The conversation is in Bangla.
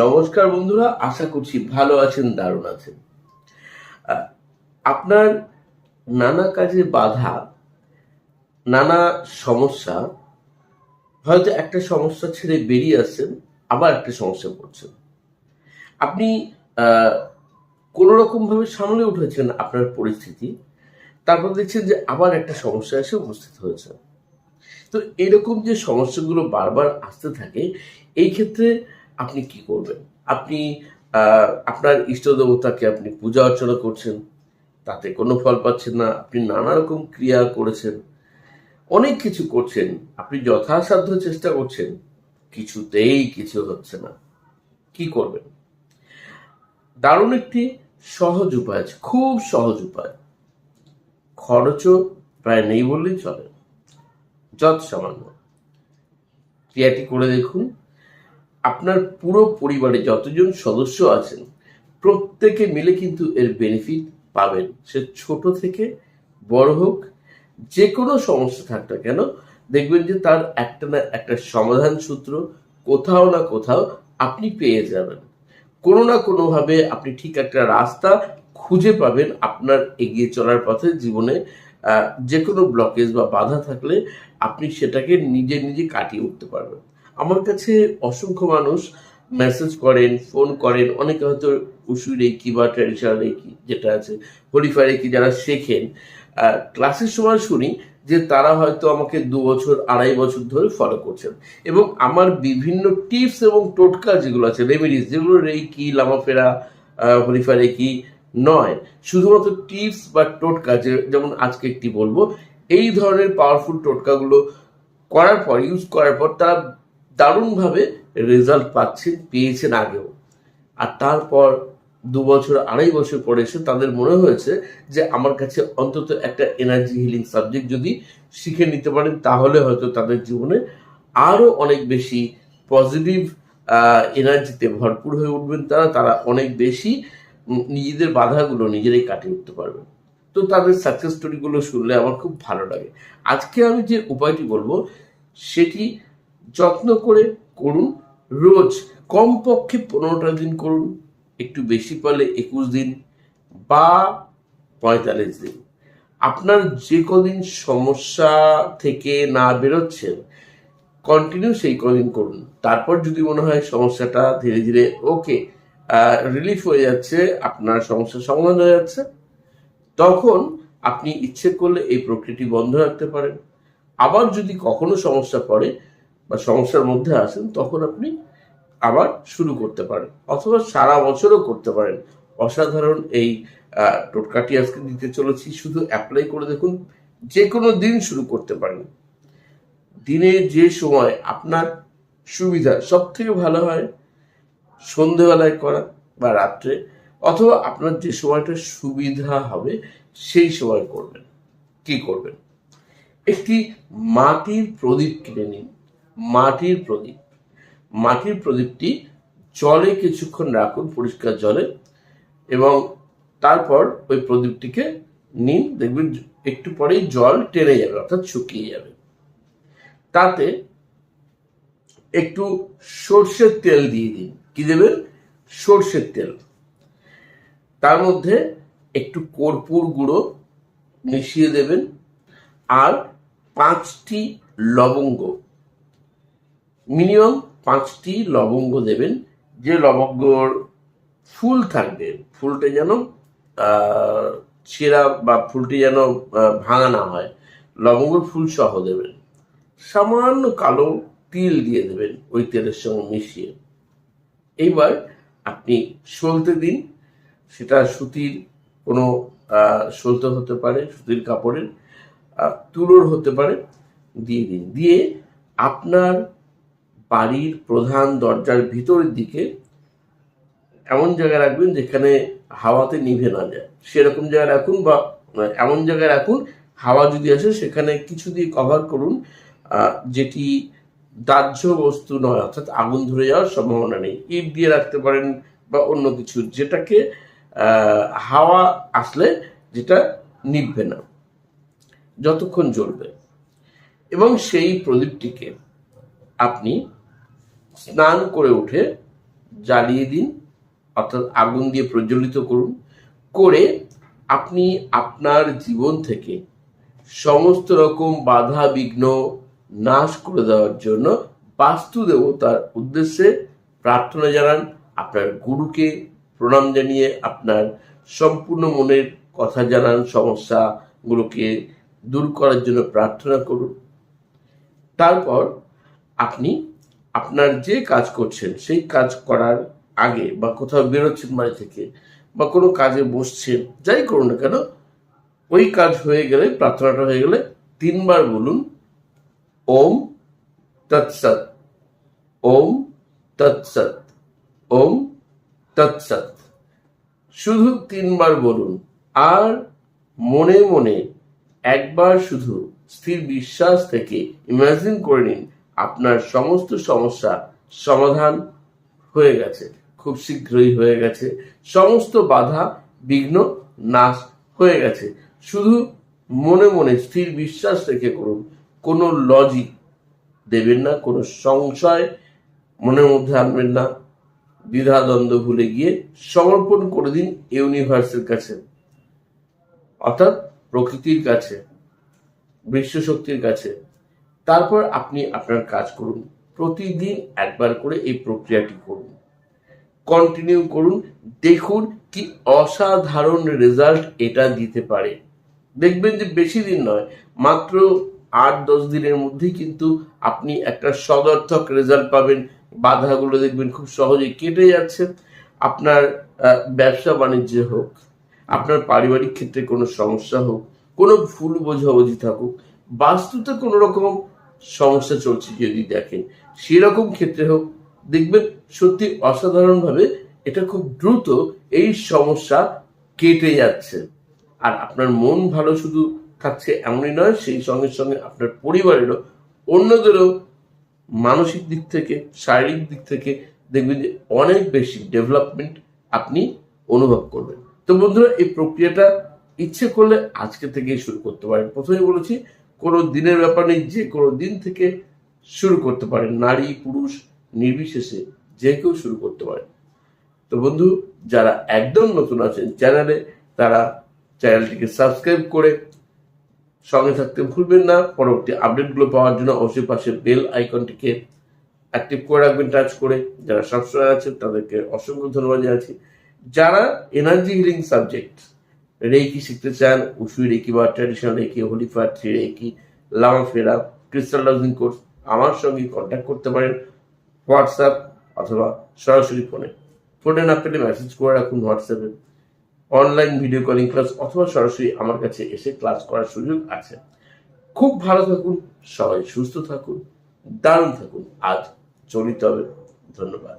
নমস্কার বন্ধুরা, আশা করছি ভালো আছেন, দারুণ আছেন। আপনার নানা কাজে বাধা, নানা সমস্যা, হয়তো একটা সমস্যা ছেড়ে বেরিয়ে আসছেন, আবার একটা সমস্যা পড়ছেন। আপনি কোনো রকম ভাবে সামলে উঠেছেন আপনার পরিস্থিতি, তারপর দেখছেন যে আবার একটা সমস্যা এসে উপস্থিত হয়েছে। তো এরকম যে সমস্যাগুলো বারবার আসতে থাকে, এই ক্ষেত্রে আপনি কি করবেন? আপনি আপনার ইষ্ট দেবতাকে আপনি পূজা অর্চনা করছেন, তাতে কোনো ফল পাচ্ছেন না, আপনি নানা রকম ক্রিয়া করেছেন, অনেক কিছু করছেন, আপনি যথাসাধ্য চেষ্টা করছেন, কিছুতেই কিছু হচ্ছে না। কি করবেন? দারুণ একটি সহজ উপায় আছে, খুব সহজ উপায়। খরচও প্রায় নেই বললেই চলে, যত সামান্য। ক্রিয়াটি করে দেখুন আপনার পুরো পরিবারে যতজন সদস্য আছেন, প্রত্যেকে মিলে কিন্তু এর বেনিফিট পাবেন। সে ছোট থেকে বড় হোক, যে কোনো সমস্যা থাক না কেন, দেখবেন যে তার একটা না একটা সমাধান সূত্র কোথাও না কোথাও আপনি পেয়ে যাবেন। কোনো না কোনোভাবে আপনি ঠিক একটা রাস্তা খুঁজে পাবেন আপনার এগিয়ে চলার পথে জীবনে। যে কোনো ব্লকেজ বা বাধা থাকলে আপনি সেটাকে নিজে নিজে কাটিয়ে উঠতে পারবেন। আমার কাছে অসংখ্য মানুষ মেসেজ করেন ফোন করেন, অনেকে হয়তো উসু রেকি বা ট্র্যাডিশনাল রেকি যেটা আছে হলিফা রেকি যারা শেখেন। ক্লাসের সময় শুনি যে তারা হয়তো আমাকে দু বছর, আড়াই বছর ধরে ফলো করছেন। এবং আমার বিভিন্ন টিপস এবং টোটকা যেগুলো আছে রেমেডিস যেগুলো রেকি, লামাফেরা হলিফা রেকি নয়, শুধুমাত্র টিপস বা টোটকা যে, যেমন আজকে একটি বলব, এই ধরনের পাওয়ারফুল টোটকাগুলো করার পর ইউজ করার পর তারা দারুণভাবে রেজাল্ট পাচ্ছেন, পেয়েছেন আগেও। আর তারপর দু বছর, আড়াই বছর পরে এসে তাদের মনে হয়েছে যে, আমার কাছে অন্তত একটা এনার্জি হিলিং সাবজেক্ট যদি শিখে নিতে পারেন, তাহলে হয়তো তাদের জীবনে আরও অনেক বেশি পজিটিভ এনার্জিতে ভরপুর হয়ে উঠবেন তারা তারা অনেক বেশি নিজেদের বাধাগুলো নিজেরাই কাটিয়ে উঠতে পারবেন। তো তাদের সাকসেস স্টোরিগুলো শুনলে আমার খুব ভালো লাগে। আজকে আমি যে উপায়টি বলব, সেটি যত্ন করে করুন। রোজ কমপক্ষে পনেরোটা দিন করুন, একটু বেশি পারলে একুশ দিন বা পঁয়তাল্লিশ দিন। আপনার যে কদিন সমস্যা থেকে না বেরোচ্ছেন কন্টিনিউ সেই কদিন করুন। তারপর যদি মনে হয় সমস্যাটা ধীরে ধীরে ওকে রিলিফ হয়ে যাচ্ছে, আপনার সমস্যার সমাধান হয়ে যাচ্ছে, তখন আপনি ইচ্ছে করলে এই প্রক্রিয়াটি বন্ধ রাখতে পারেন। আবার যদি কখনো সমস্যা পড়ে বা সমস্যার মধ্যে আসেন, তখন আপনি আবার শুরু করতে পারেন অথবা সারা বছরও করতে পারেন। অসাধারণ এই টোটকাটি আজকে দিতে চলেছি। শুধু অ্যাপ্লাই করে দেখুন যে কোনো দিন শুরু করতে পারেন। দিনে যে সময় আপনার সুবিধা সব থেকে ভালো হয় সন্ধেবেলায় করা বা রাত্রে, অথবা আপনার যে সময়টা সুবিধা হবে সেই সময় করবেন। কি করবেন? একটি মাটির প্রদীপ কিনে নিন। মাটির প্রদীপ। মাটির প্রদীপটি জলে কিছুক্ষণ রাখুন পরিষ্কার জলে এবং তারপর ওই প্রদীপটিকে নিন, দেখবেন একটু পরেই জল টেনে যাবে, অর্থাৎ শুকিয়ে যাবে। তাতে একটু সর্ষের তেল দিয়ে দিন। কি দেবেন? সর্ষের তেল। তার মধ্যে একটু কর্পূর গুঁড়ো মিশিয়ে দেবেন। আর পাঁচটি লবঙ্গ মিনিমাম পাঁচটি লবঙ্গ দেবেন। যে লবঙ্গর ফুল থাকবে, ফুলটা যেন ছেঁড়া বা ফুলটি যেন ভাঙা না হয়, লবঙ্গর ফুল সহ দেবেন। সামান্য কালো তিল দিয়ে দেবেন ওই তেলের সঙ্গে মিশিয়ে। এইবার আপনি সলতে দিন, সেটা সুতির কোনো সলতে হতে পারে, সুতির কাপড়ের তুলোর হতে পারে, দিয়ে দিন। দিয়ে আপনার বাড়ির প্রধান দরজার ভিতরের দিকে এমন জায়গায় রাখবেন যেখানে হাওয়াতে নিভে না যায়। সেরকম জায়গায় রাখুন বা এমন জায়গায় রাখুন, হাওয়া যদি আসে, সেখানে কিছু দিয়ে কভার করুন যেটি দাহ্য বস্তু নয়, অর্থাৎ আগুন ধরে যাওয়ার সম্ভাবনা নেই। ইট দিয়ে রাখতে পারেন বা অন্য কিছু, যেটাকে হাওয়া আসলে যেটা নিভবে না, যতক্ষণ জ্বলবে। এবং সেই প্রদীপটিকে আপনি স্নান করে উঠে জ্বালিয়ে দিন, অর্থাৎ আগুন দিয়ে প্রজ্বলিত করুন, করে আপনি আপনার জীবন থেকে সমস্ত রকম বাধা, বিঘ্ন নাশ করে দেওয়ার জন্য বাস্তু দেবতার উদ্দেশ্যে প্রার্থনা জানান। আপনার গুরুকে প্রণাম জানিয়ে আপনার সম্পূর্ণ মনের কথা জানান, সমস্যাগুলোকে দূর করার জন্য প্রার্থনা করুন। তারপর আপনি আপনার যে কাজ করছেন, সেই কাজ করার আগে বা কোথাও বেরোচ্ছেন বাড়ি থেকে বা কোনো কাজে বসছেন, যাই করুন না কেন, ওই কাজ হয়ে গেলে, প্রার্থনাটা হয়ে গেলে তিনবার বলুন, ওম তৎসৎ ওম তৎসৎ ওম তৎসৎ শুধু তিনবার বলুন, আর মনে মনে একবার শুধু স্থির বিশ্বাস থেকে ইমাজিন করে নিন আপনার সমস্ত সমস্যা সমাধান হয়ে গেছে, খুব শীঘ্রই হয়ে গেছে। সমস্ত বাধা বিঘ্ন নাশ হয়ে গেছে। শুধু মনে মনে স্থির বিশ্বাস রেখে করুন, কোনো লজিক দেবেন না, কোনো সংশয় মনের মধ্যে আনবেন না। দ্বিধাদ্বন্দ্ব ভুলে গিয়ে সমর্পণ করে দিন ইউনিভার্সের কাছে, অর্থাৎ প্রকৃতির কাছে, বিশ্বশক্তির কাছে। তারপর আপনি আপনার কাজ করুন। প্রতিদিন একবার করে এই প্রক্রিয়াটি করুন। কন্টিনিউ করুন। দেখুন কি অসাধারণ রেজাল্ট এটা দিতে পারে। দেখবেন যে বেশি দিন নয়, মাত্র আট দশ দিনের মধ্যেই কিন্তু আপনি একটা সদর্থক রেজাল্ট পাবেন। বাধাগুলো দেখবেন খুব সহজেই কেটে যাচ্ছে। আপনার ব্যবসা বাণিজ্যে হোক, আপনার পারিবারিক ক্ষেত্রে কোনো সমস্যা হোক, কোনো ভুল বোঝাবুঝি থাকুক, বাস্তুতে কোনো রকম সমস্যা চলছে যদি দেখেন। সেরকম ক্ষেত্রে হোক, দেখবেন সত্যি অসাধারণভাবে এটা খুব দ্রুত এই সমস্যা কেটে যাচ্ছে। আর আপনার মন ভালো শুধু থাকছে এমনই নয়, সেই সঙ্গে সঙ্গে আপনার পরিবারেরও, অন্যদেরও মানসিক দিক থেকে, শারীরিক দিক থেকে দেখবেন যে অনেক বেশি ডেভেলপমেন্ট আপনি অনুভব করবেন। তো বন্ধুরা, এই প্রক্রিয়াটা ইচ্ছে করলে আজকে থেকেই শুরু করতে পারেন। প্রথমে বলেছি কোনো দিনের ব্যাপার নেই, যে কোনো দিন থেকে শুরু করতে পারেন নারী, পুরুষ, নির্বিশেষে যে কেউ শুরু করতে পারেন তো বন্ধু, যারা একদম নতুন আছেন চ্যানেলে, তারা চ্যানেলটিকে সাবস্ক্রাইব করে সঙ্গে থাকতে ভুলবেন না। পরবর্তী আপডেটগুলো পাওয়ার জন্য অবশ্যই পাশে বেল আইকনটিকে অ্যাক্টিভ করে রাখবেন, টাচ করে। যারা সবসময় আছেন, তাদেরকে অসংখ্য ধন্যবাদ জানাচ্ছি। যারা এনার্জি হিলিং সাবজেক্ট রেকি শিখতে চান উসুই রেকি বা ট্র্যাডিশনাল রেকি হোলিফার থ্রি রেকি লামা ফেরা ক্রিস্টাল লাউজিং কোর্স আমার সঙ্গে কন্ট্যাক্ট করতে পারেন হোয়াটসঅ্যাপ অথবা সরাসরি ফোনে ফোনে না পেলে মেসেজ করে রাখুন হোয়াটসঅ্যাপে অনলাইন ভিডিও কলিং ক্লাস অথবা সরাসরি আমার কাছে এসে ক্লাস করার সুযোগ আছে। খুব ভালো থাকুন, সবাই সুস্থ থাকুন, দারুণ থাকুন। আজ চলিত হবে। ধন্যবাদ।